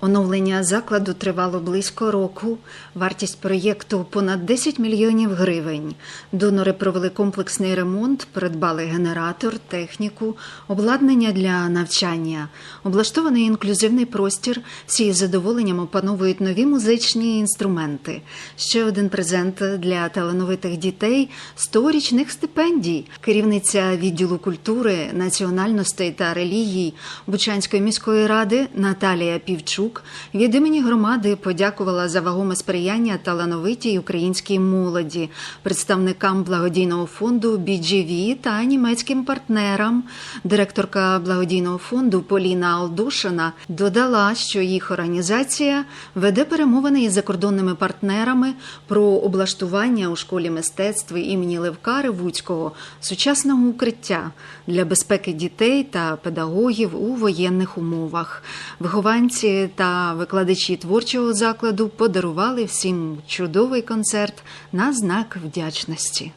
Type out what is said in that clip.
Оновлення закладу тривало близько року. Вартість проєкту понад 10 мільйонів гривень. Донори провели комплексний ремонт, придбали генератор, техніку, обладнання для навчання. Облаштований інклюзивний простір. Всі з задоволенням опановують нові музичні інструменти. Ще один презент для талановитих дітей 100 річних стипендій. Керівниця відділу культури, національностей та релігій Бучанської міської ради Наталія Півчук від імені громади подякувала за вагоме сприяння талановитій українській молоді, представникам благодійного фонду BGV та німецьким партнерам. Директорка благодійного фонду Поліна Алдушина додала, що їх організація веде перемовини із закордонними партнерами про облаштування у школі мистецтв імені Левка Ревуцького сучасного укриття для безпеки дітей та педагогів у воєнних умовах. Вихованці та викладачі творчого закладу подарували всім чудовий концерт на знак вдячності.